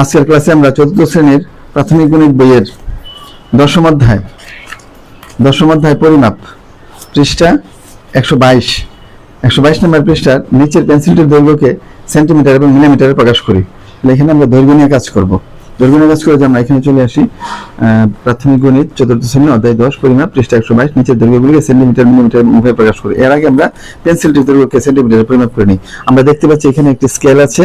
আজকের ক্লাসে আমরা চতুর্থ শ্রেণির প্রাথমিক গণিত বইয়ের দশম অধ্যায় দশম অধ্যায় পরিমাপ পৃষ্ঠা একশো বাইশ। একশো বাইশ নম্বর পৃষ্ঠার নিচের পেন্সিলটির দৈর্ঘ্যকে সেন্টিমিটার এবং মিলিমিটারে প্রকাশ করি। এখানে আমরা দৈর্ঘ্য নিয়ে কাজ করব। দৈর্ঘ্য নিয়ে কাজ করে যে আমরা এখানে চলে আসি প্রাথমিক গণিত, চতুর্থ শ্রেণি, অধ্যায় দশ, পরিমাপ, পৃষ্ঠা একশো বাইশ, নিচের দৈর্ঘ্যগুলিকে সেন্টিমিটার মিলিমিটার মুখে প্রকাশ করি। এর আগে আমরা পেন্সিলটির দৈর্ঘ্যকে সেন্টিমিটারে পরিমাপ করে নিই। আমরা দেখতে পাচ্ছি এখানে একটি স্কেল আছে।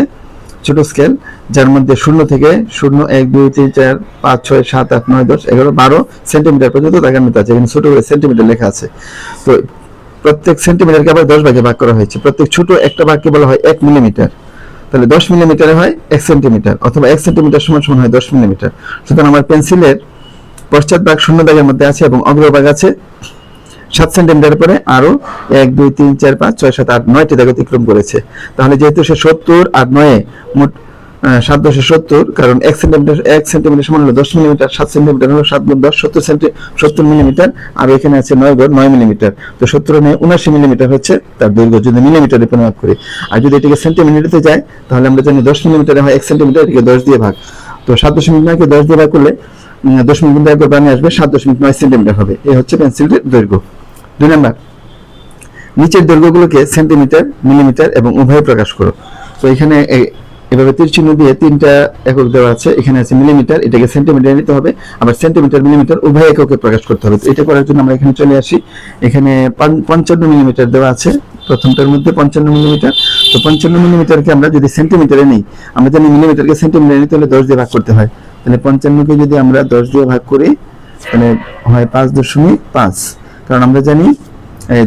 ছোট স্কেল যার মধ্যে শূন্য থেকে শূন্য এক, দুই, তিন, চার, পাঁচ, ছয়, সাত, আট, নয়, দশ, এগারো, বারো সেন্টিমিটার পর্যন্ত দেখানোতে আছে। এখানে ছোট করে সেন্টিমিটার লেখা আছে। তো প্রত্যেক সেন্টিমিটারকে আবার দশ ভাগে ভাগ করা হয়েছে। প্রত্যেক ছোট একটা ভাগকে বলা হয় এক মিলিমিটার তাহলে দশ মিলিমিটারে হয় এক সেন্টিমিটার অথবা এক সেন্টিমিটার সমান সমান হয় দশ মিলিমিটার সুতরাং আমার পেন্সিলের পশ্চাৎ ভাগ শূন্য দাগের মধ্যে আছে এবং অগ্রভাগ আছে সাত সেন্টিমিটার পরে আরও এক, দুই, তিন, চার, পাঁচ, ছয়, সাত, আট, নয়টি দাগ অতিক্রম করেছে। তাহলে যেহেতু সে সত্তর আর নয়ে মোট সাত দশে সত্তর, কারণ এক সেন্টিমিটার এক সেন্টিমিটার সমান হলো দশ মিলিমিটার, সাত সেন্টিমিটার হলো সাত গুণ দশ, সত্তর সেন্টি, সত্তর মিলিমিটার, আর এখানে আছে নয় গুণ নয় মিলিমিটার। তো সত্তর নয় উনাশি মিলিমিটার হচ্ছে তার দৈর্ঘ্য, যদি মিলিমিটারে পরিমাপ করি। আর যদি এটিকে সেন্টিমিটারে যায়, তাহলে আমরা জানি দশ মিলিমিটারে হয় এক সেন্টিমিটার, এটাকে দশ দিয়ে ভাগ। তো সাত দশমিক নয়কে দশ দিয়ে ভাগ করলে দশমিক বিন্দু একবার বানিয়ে আসবে, সাত দশমিক নয় সেন্টিমিটার হবে। এই হচ্ছে পেন্সিলের দৈর্ঘ্য। দুই নাম্বার, নিচের দৈর্ঘ্যগুলোকে সেন্টিমিটার মিলিমিটার এবং উভয়ে প্রকাশ করো। তো এখানে এভাবে তীর চিহ্ন দিয়ে তিনটা একক দেওয়া আছে, এখানে আছে মিলিমিটার এটাকে সেন্টিমিটার নিতে হবে, আবার সেন্টিমিটার মিলিমিটার উভয় এককে প্রকাশ করতে হবে। এটা করার জন্য আমরা এখানে চলে আসি। এখানে পঞ্চান্ন মিলিমিটার দেওয়া আছে, প্রথমটার মধ্যে পঞ্চান্ন মিলিমিটার তো পঞ্চান্ন মিলিমিটারকে আমরা যদি সেন্টিমিটারে নিই, আমরা জানি মিলিমিটারকে সেন্টিমিটারে নিতে হলে দশ দিয়ে ভাগ করতে হয়। তাহলে পঞ্চান্নকে যদি আমরা দশ দিয়ে ভাগ করি, তাহলে হয় পাঁচ দশমিক পাঁচ। কারণ আমরা জানি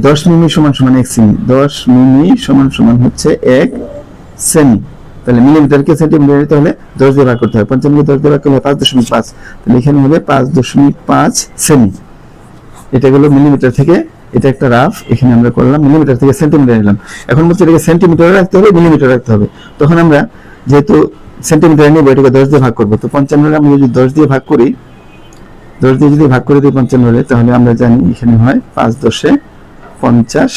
দশ মিমি সমান সমান এক সেমি দশ মিমি সমান সমান হচ্ছে এক সেমি তাহলে মিলিমিটারকে সেন্টিমিটার নিতে হলে দশ দিয়ে ভাগ করতে হয় পঞ্চান্নকে দশ দিয়ে ভাগ করলে পাঁচ দশমিক পাঁচ। তাহলে এখানে হবে পাঁচ দশমিক পাঁচ সেমি এটা গেলো মিলিমিটার থেকে, এটা একটা রাফ এখানে আমরা করলাম মিলিমিটার থেকে সেন্টিমিটার নিলাম। এখন বলছে এটাকে সেন্টিমিটারে রাখতে হবে মিলিমিটার রাখতে হবে। তখন আমরা যেহেতু সেন্টিমিটার নেব, এটাকে দশ দিয়ে ভাগ করব। তো পঞ্চান্ন আমরা যদি দশ দিয়ে ভাগ করি দশ দিয়ে যদি ভাগ করে দিই পঞ্চান্ন হলে, তাহলে আমরা জানি এখানে হয় পাঁচ দশে পঞ্চাশ,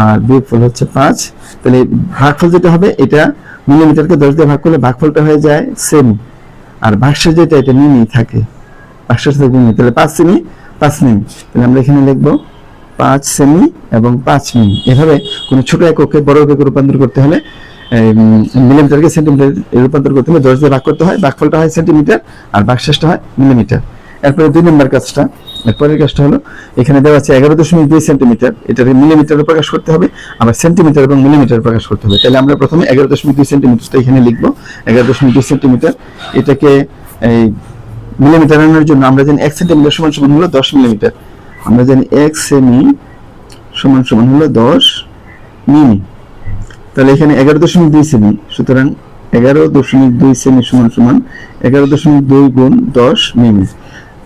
আর বিয়োগফল হচ্ছে পাঁচ। তাহলে ভাগফল যেটা হবে, এটা মিলিমিটারকে দশ দিয়ে ভাগ করলে ভাগফলটা হয়ে যায় সেমি আর ভাগশেষ যেটা, এটা মিমি থাকে। ভাগশেষ থেকে তাহলে পাঁচ সেমি পাঁচ মিমি। তাহলে আমরা এখানে লিখব পাঁচ সেমি এবং পাঁচ মিমি। এভাবে কোনো ছোট এককে বড় এককে রূপান্তর করতে হলে মিলিমিটারকে সেন্টিমিটার রূপান্তর করতে হলে দশ দিয়ে ভাগ করতে হয়, ভাগফলটা হয় সেন্টিমিটার আর ভাগশেষটা হয় মিলিমিটার এরপরে দুই নম্বর কাজটা এরপরের কাজটা হলো, এখানে দেওয়া আছে এগারো দশমিক দুই সেন্টিমিটার। এটাকে মিলিমিটারে প্রকাশ করতে হবে, আবার সেন্টিমিটার এবং মিলিমিটার প্রকাশ করতে হবে। তাহলে আমরা প্রথমে এগারো দশমিক দুই সেন্টিমিটারটা এখানে লিখব। এগারো দশমিক দুই সেন্টিমিটার, এটাকে এই মিলিমিটার আনার জন্য আমরা জানি এক সেন্টিমিটার সমান সমান হলো দশ মিলিমিটার আমরা জানি এক সেমি সমান সমান হলো দশ মিমি। তাহলে এখানে এগারো দশমিক দুই সেমি সুতরাং এগারো দশমিক দুই সেমি সমান সমান এগারো দশমিক দুই গুণ দশ মিমি।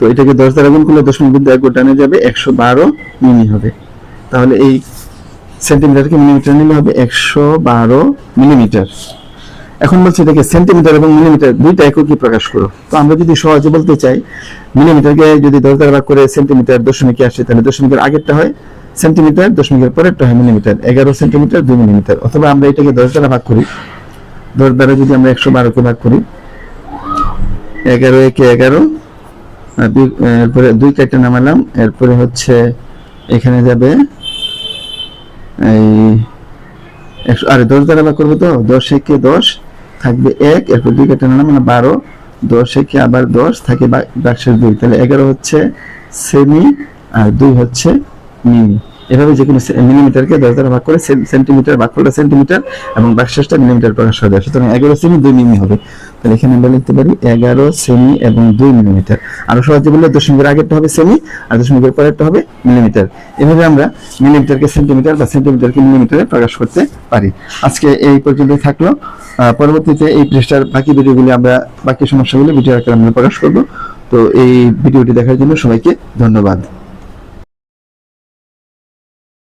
তো এটাকে দশ দ্বারা গুণ করলে দশমিক বিন্দু এক টানে যাবে, একশো বারো মিমি হবে। তাহলে এই সেন্টিমিটারকে মিলিমিটার নিলে হবে একশো বারো মিলিমিটার। এখন বলছে এটাকে সেন্টিমিটার এবং মিলিমিটার দুইটা এককই প্রকাশ করো। তো আমরা যদি সহজে বলতে চাই, মিলিমিটারকে যদি দশ দ্বারা ভাগ করে সেন্টিমিটার দশমিকে আসে, তাহলে দশমিকের আগেরটা হয়, সেন্টিমিটার দশমিকের পরেরটা হয় মিলিমিটার, এগারো সেন্টিমিটার, দুই মিলিমিটার। অথবা আমরা এটাকে দশ দ্বারা ভাগ করি, দশ দ্বারা যদি আমরা একশো বারোকে ভাগ করি, এগারো একে এগারো এরপরে দুই কেটে নামালাম। এরপরে হচ্ছে এখানে যাবে এই একশো আরে, দশ দ্বারা বা করব তো? দশ একে দশ থাকবে এক, এরপর দুই কেটে নামালাম মানে বারো। দশ একে আবার দশ থাকে বাক্সের দুই। তাহলে এগারো হচ্ছে সেমি আর দুই হচ্ছে মিমি। এভাবে যে কোনো মিলিমিটারকে দশ দ্বারা ভাগ করে সেন- সেন্টিমিটার ভাগ করলে সেন্টিমিটার এবং বাক্সেসটা মিলিমিটার প্রকাশ হয়ে যায় সুতরাং এগারো সেমি দুই মিমি হবে। তাহলে এখানে আমরা লিখতে পারি এগারো সেমি এবং দুই মিলিমিটার। আরও সহজে বললে দশমিকের আগেরটা হবে সেমি আর দশমিকের পরেরটা হবে মিলিমিটার। এভাবে আমরা মিলিমিটারকে সেন্টিমিটার বা সেন্টিমিটারকে মিলিমিটারে প্রকাশ করতে পারি। আজকে এই পর্যন্ত থাকল। পরবর্তীতে এই পৃষ্ঠার বাকি ভিডিওগুলি আমরা বাকি সমস্যাগুলি ভিডিও আকারে আমরা প্রকাশ করব। তো এই ভিডিওটি দেখার জন্য সবাইকে ধন্যবাদ।